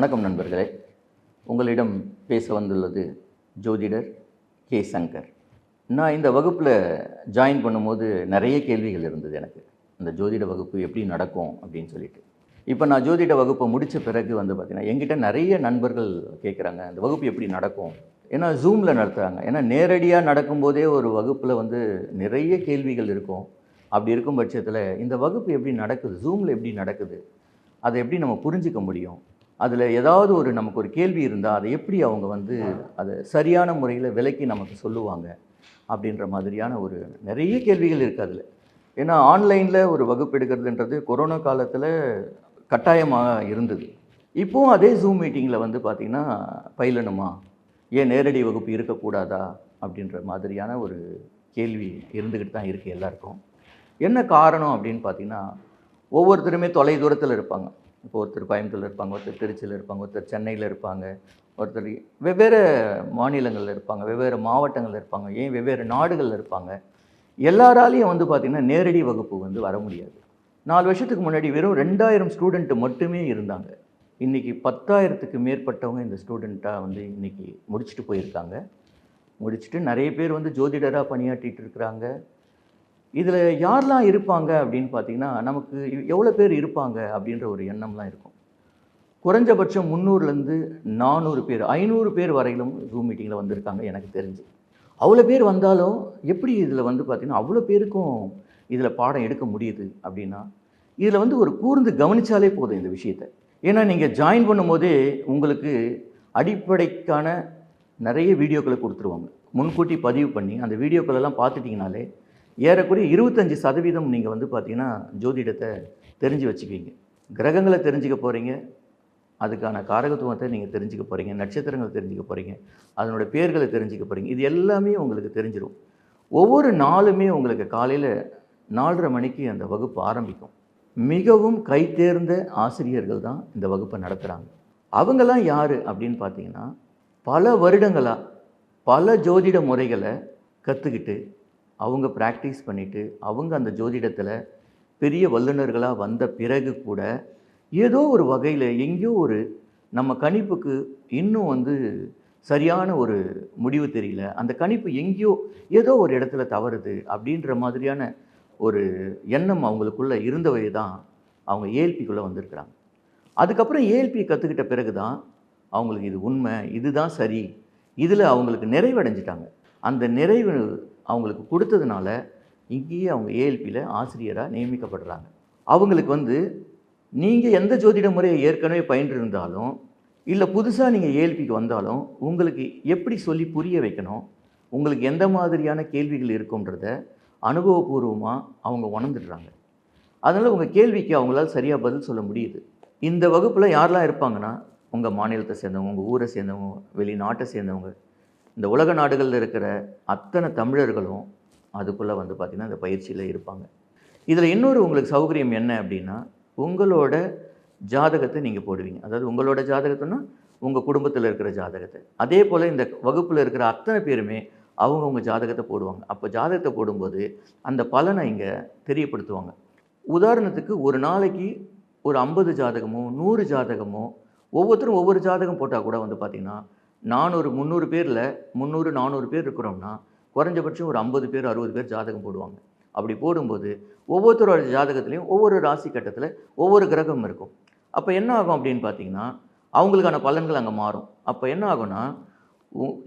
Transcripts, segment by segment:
வணக்கம் நண்பர்களே. உங்களிடம் பேச வந்துள்ளது ஜோதிடர் கே சங்கர். நான் இந்த வகுப்பில் ஜாயின் பண்ணும்போது நிறைய கேள்விகள் இருந்தது எனக்கு. இந்த ஜோதிட வகுப்பு எப்படி நடக்கும் அப்படின்னு சொல்லிட்டு. இப்போ நான் ஜோதிட வகுப்பை முடித்த பிறகு வந்து பார்த்திங்கன்னா எங்கிட்ட நிறைய நண்பர்கள் கேட்குறாங்க இந்த வகுப்பு எப்படி நடக்கும்? ஏன்னா ஜூமில் நடத்துகிறாங்க ஏன்னா நேரடியாக நடக்கும்போதே ஒரு வகுப்பில் வந்து நிறைய கேள்விகள் இருக்கும். அப்படி இருக்கும் பட்சத்தில் இந்த வகுப்பு எப்படி நடக்குது? ஜூமில் எப்படி நடக்குது? அதை எப்படி நம்ம புரிஞ்சிக்க முடியும்? அதில் ஏதாவது ஒரு நமக்கு ஒரு கேள்வி இருந்தால் அதை எப்படி அவங்க வந்து அதை சரியான முறையில் விலைக்கு நமக்கு சொல்லுவாங்க அப்படின்ற மாதிரியான ஒரு நிறைய கேள்விகள் இருக்குது அதில். ஏன்னா ஆன்லைனில் ஒரு வகுப்பு எடுக்கிறதுன்றது கொரோனா காலத்தில் கட்டாயமாக இருந்தது. இப்போவும் அதே ஜூம் மீட்டிங்கில் வந்து பார்த்திங்கன்னா பயிலணுமா? ஏன் நேரடி வகுப்பு இருக்கக்கூடாதா? அப்படின்ற மாதிரியான ஒரு கேள்வி இருந்துக்கிட்டு தான் இருக்குது எல்லாருக்கும். என்ன காரணம் அப்படின்னு பார்த்தீங்கன்னா ஒவ்வொருத்தருமே தொலை தூரத்தில் இருப்பாங்க. இப்போ ஒருத்தர் கோயம்புத்தூரில் இருப்பாங்க ஒருத்தர் திருச்சியில் இருப்பாங்க ஒருத்தர் சென்னையில் இருப்பாங்க ஒருத்தர் வெவ்வேறு மாநிலங்களில் இருப்பாங்க வெவ்வேறு மாவட்டங்களில் இருப்பாங்க ஏன் வெவ்வேறு நாடுகளில் இருப்பாங்க. எல்லாராலையும் வந்து பார்த்திங்கன்னா நேரடி வகுப்பு வந்து வர முடியாது. நாலு வருஷத்துக்கு முன்னாடி வெறும் ரெண்டாயிரம் ஸ்டூடெண்ட் மட்டுமே இருந்தாங்க. இன்றைக்கி பத்தாயிரத்துக்கு மேற்பட்டவங்க இந்த ஸ்டூடெண்ட்டாக வந்து இன்றைக்கி முடிச்சுட்டு போயிருக்காங்க. முடிச்சுட்டு நிறைய பேர் வந்து ஜோதிடராக பணியாற்றிட்டு இருக்கிறாங்க. இதில் யாரெல்லாம் இருப்பாங்க அப்படின்னு பார்த்தீங்கன்னா நமக்கு எவ்வளோ பேர் இருப்பாங்க அப்படின்ற ஒரு எண்ணம்லாம் இருக்கும். குறைஞ்சபட்சம் முந்நூறுலேருந்து நானூறு பேர் ஐநூறு பேர் வரையிலும் ஜூம் மீட்டிங்கில் வந்திருக்காங்க எனக்கு தெரிஞ்சு. அவ்வளோ பேர் வந்தாலும் எப்படி இதில் வந்து பார்த்திங்கன்னா அவ்வளோ பேருக்கும் இதில் பாடம் எடுக்க முடியுது அப்படின்னா இதில் வந்து ஒரு கூர்ந்து கவனித்தாலே போதும் இந்த விஷயத்தை. ஏன்னா நீங்கள் ஜாயின் பண்ணும்போதே உங்களுக்கு அடிப்படைக்கான நிறைய வீடியோக்களை கொடுத்துருவாங்க. முன்கூட்டி பதிவு பண்ணி அந்த வீடியோக்களெல்லாம் பார்த்துட்டிங்கனாலே ஏறக்குறைய இருபத்தஞ்சி சதவீதம் நீங்கள் வந்து பார்த்தீங்கன்னா ஜோதிடத்தை தெரிஞ்சு வச்சுக்குவீங்க. கிரகங்களை தெரிஞ்சுக்க போகிறீங்க அதுக்கான காரகத்துவத்தை நீங்கள் தெரிஞ்சுக்க போகிறீங்க நட்சத்திரங்களை தெரிஞ்சுக்க போகிறீங்க அதனோட பேர்களை தெரிஞ்சுக்க போகிறீங்க இது எல்லாமே உங்களுக்கு தெரிஞ்சிடும் ஒவ்வொரு நாளுமே உங்களுக்கு காலையில் நாலரை மணிக்கு அந்த வகுப்பு ஆரம்பிக்கும். மிகவும் கைத்தேர்ந்த ஆசிரியர்கள் தான் இந்த வகுப்பை நடத்துகிறாங்க அவங்கெல்லாம் யார் அப்படின்னு பார்த்தீங்கன்னா பல வருடங்களாக பல ஜோதிட முறைகளை கற்றுக்கிட்டு அவங்க ப்ராக்டிஸ் பண்ணிவிட்டு அவங்க அந்த ஜோதிடத்தில் பெரிய வல்லுநர்களாக வந்த பிறகு கூட ஏதோ ஒரு வகையில் எங்கேயோ ஒரு நம்ம கணிப்புக்கு இன்னும் வந்து சரியான ஒரு முடிவு தெரியல. அந்த கணிப்பு எங்கேயோ ஏதோ ஒரு இடத்துல தவறுது அப்படின்ற மாதிரியான ஒரு எண்ணம் அவங்களுக்குள்ளே இருந்தவை தான் அவங்க ஏஎல்பிக்குள்ளே வந்திருக்கிறாங்க. அதுக்கப்புறம் ஏஎல்பியை கற்றுக்கிட்ட பிறகு தான் அவங்களுக்கு இது உண்மை இதுதான் சரி இதில் அவங்களுக்கு நிறைவடைஞ்சிட்டாங்க. அந்த நிறைவு அவங்களுக்கு கொடுத்ததுனால இங்கேயே அவங்க ஏஎல்பியில் ஆசிரியராக நியமிக்கப்படுறாங்க. அவங்களுக்கு வந்து நீங்கள் எந்த ஜோதிட முறையை ஏற்கனவே பயின்றிருந்தாலும் இல்லை புதுசாக நீங்கள் ஏஎல்பிக்கு வந்தாலும் உங்களுக்கு எப்படி சொல்லி புரிய வைக்கணும் உங்களுக்கு எந்த மாதிரியான கேள்விகள் இருக்குன்றத அனுபவபூர்வமாக அவங்க உணர்ந்துடுறாங்க. அதனால் உங்கள் கேள்விக்கு அவங்களால சரியாக பதில் சொல்ல முடியுது. இந்த வகுப்பில் யாரெல்லாம் இருப்பாங்கன்னா உங்கள் மாநிலத்தை சேர்ந்தவங்க உங்கள் ஊரை சேர்ந்தவங்க வெளிநாட்டை சேர்ந்தவங்க இந்த உலக நாடுகளில் இருக்கிற அத்தனை தமிழர்களும் அதுக்குள்ளே வந்து பார்த்திங்கன்னா இந்த பயிற்சியில் இருப்பாங்க. இதில் இன்னொரு உங்களுக்கு சௌகரியம் என்ன அப்படின்னா உங்களோட ஜாதகத்தை நீங்கள் போடுவீங்க. அதாவது உங்களோட ஜாதகத்தைன்னா உங்கள் குடும்பத்தில் இருக்கிற ஜாதகத்தை. அதே போல் இந்த வகுப்பில் இருக்கிற அத்தனை பேருமே அவங்கவுங்க ஜாதகத்தை போடுவாங்க. அப்போ ஜாதகத்தை போடும்போது அந்த பலனை இங்கே தெரியப்படுத்துவாங்க. உதாரணத்துக்கு ஒரு நாளைக்கு ஒரு ஐம்பது ஜாதகமோ நூறு ஜாதகமோ ஒவ்வொருத்தரும் ஒவ்வொரு ஜாதகம் போட்டால் கூட வந்து பார்த்திங்கன்னா நானூறு முந்நூறு பேரில் முந்நூறு நானூறு பேர் இருக்கிறோம்னா குறைஞ்சபட்சம் ஒரு ஐம்பது பேர் அறுபது பேர் ஜாதகம் போடுவாங்க. அப்படி போடும்போது ஒவ்வொருத்தரோட ஜாதகத்துலேயும் ஒவ்வொரு ராசி கட்டத்தில் ஒவ்வொரு கிரகம் இருக்கும். அப்போ என்ன ஆகும் அப்படின்னு பார்த்தீங்கன்னா அவங்களுக்கான பலன்கள் அங்கே மாறும். அப்போ என்ன ஆகும்னா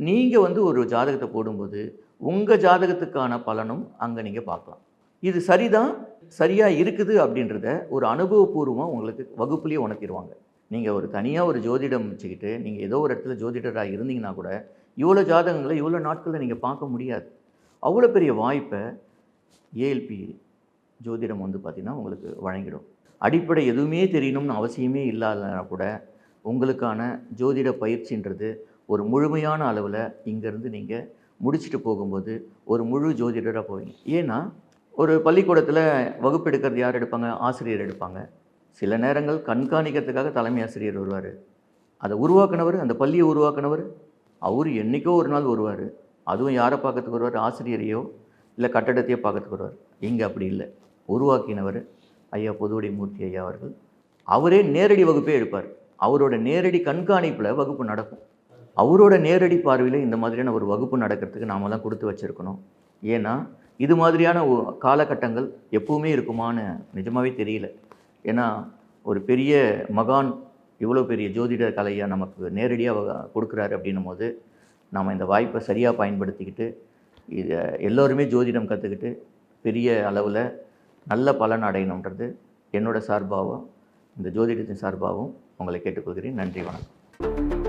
நீங்கள் வந்து ஒரு ஜாதகத்தை போடும்போது உங்கள் ஜாதகத்துக்கான பலனும் அங்கே நீங்கள் பார்க்கலாம். இது சரிதான் சரியாக இருக்குது அப்படின்றத ஒரு அனுபவபூர்வமாக உங்களுக்கு வகுப்புலேயே உணர்த்திடுவாங்க. நீங்கள் ஒரு தனியாக ஒரு ஜோதிடம் வச்சுக்கிட்டு நீங்கள் ஏதோ ஒரு இடத்துல ஜோதிடராக இருந்தீங்கன்னா கூட இவ்வளோ ஜாதகங்களை இவ்வளோ நாட்களில் நீங்கள் பார்க்க முடியாது. அவ்வளோ பெரிய வாய்ப்பை ஏஎல்பி ஜோதிடம் வந்து பார்த்திங்கன்னா உங்களுக்கு வழங்கிடும். அடிப்படை எதுவுமே தெரியணும்னு அவசியமே இல்லாதனா கூட உங்களுக்கான ஜோதிட பயிற்சின்றது ஒரு முழுமையான அளவில் இங்கேருந்து நீங்கள் முடிச்சுட்டு போகும்போது ஒரு முழு ஜோதிடராக போவீங்க. ஏன்னா ஒரு பள்ளிக்கூடத்தில் வகுப்பு எடுக்கிறது யார் எடுப்பாங்க? ஆசிரியர் எடுப்பாங்க. சில நேரங்கள் கண்காணிக்கிறதுக்காக தலைமை ஆசிரியர் வருவார். அதை உருவாக்குனவர் அந்த பள்ளியை உருவாக்குனவர் அவர் என்றைக்கோ ஒரு நாள் வருவார். அதுவும் யாரை பார்க்கறதுக்கு வருவார்? ஆசிரியரையோ இல்லை கட்டடத்தையோ பார்க்கறதுக்கு வருவார். இங்கே அப்படி இல்லை. உருவாக்கினவர் ஐயா பொதுவுடை மூர்த்தி ஐயா அவர்கள். அவரே நேரடி வகுப்பே எடுப்பார். அவரோட நேரடி கண்காணிப்பில் வகுப்பு நடக்கும். அவரோட நேரடி பார்வையில் இந்த மாதிரியான ஒரு வகுப்பு நடக்கிறதுக்கு நாம் தான் கொடுத்து வச்சுருக்கணும். ஏன்னா இது மாதிரியான காலகட்டங்கள் எப்பவுமே இருக்குமான்னு நிஜமாகவே தெரியல. ஏன்னா ஒரு பெரிய மகான் இவ்வளோ பெரிய ஜோதிட கலையை நமக்கு நேரடியாக கொடுக்குறாரு அப்படின்னும் போது நாம் இந்த வாய்ப்பை சரியாக பயன்படுத்திக்கிட்டு இதை எல்லோருமே ஜோதிடம் கற்றுக்கிட்டு பெரிய அளவில் நல்ல பலன் அடையணுன்றது என்னோட சார்பாகவும் இந்த ஜோதிடத்தின் சார்பாகவும் உங்களை கேட்டுக்கொள்கிறேன். நன்றி வணக்கம்.